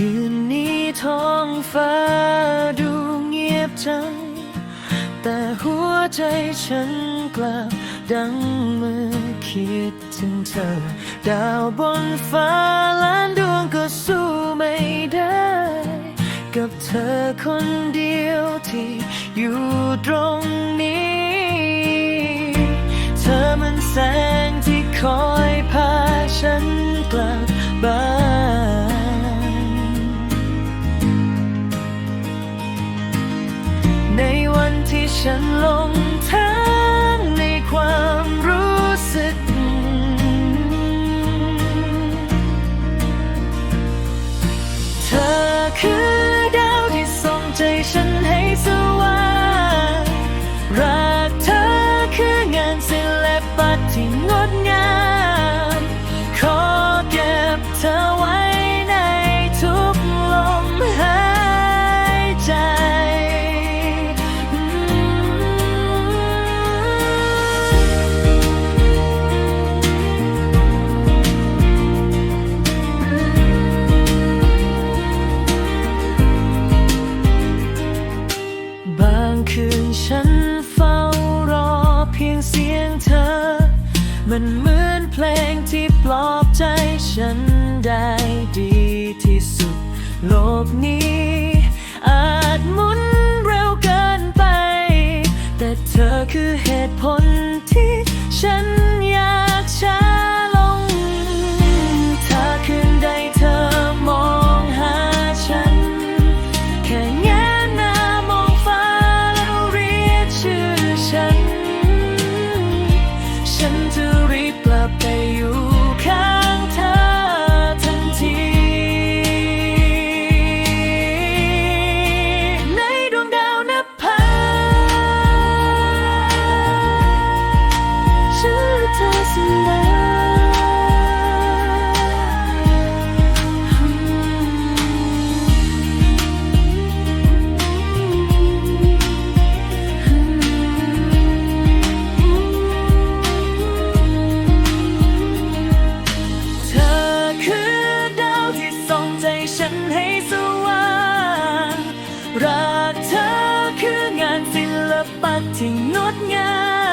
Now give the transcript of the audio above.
คืนนี้ท้องฟ้าดูเงียบจัง แต่หัวใจฉันกลับดังเมื่อคิดถึงเธอ ดาวบนฟ้าล้านดวงก็สู้ไม่ได้ กับเธอคนเดียวที่อยู่ตรงนี้ เธอมันแสงที่คอยพาฉันกลับบ้าน ฉันหลงทางในความรู้สึก เธอคือดาวที่ส่องใจฉัน ฉันได้ดีที่สุด โลกนี้ อาจหมุนเร็วเกินไป แต่เธอคือเหตุผลที่ฉันอยากช้าลง ถ้าคืนใดเธอมองหาฉัน แค่แงนหน้ามองฟ้าแล้วเรียกชื่อฉัน ฉันจะ เธอคืองานศิลปะที่งดงาม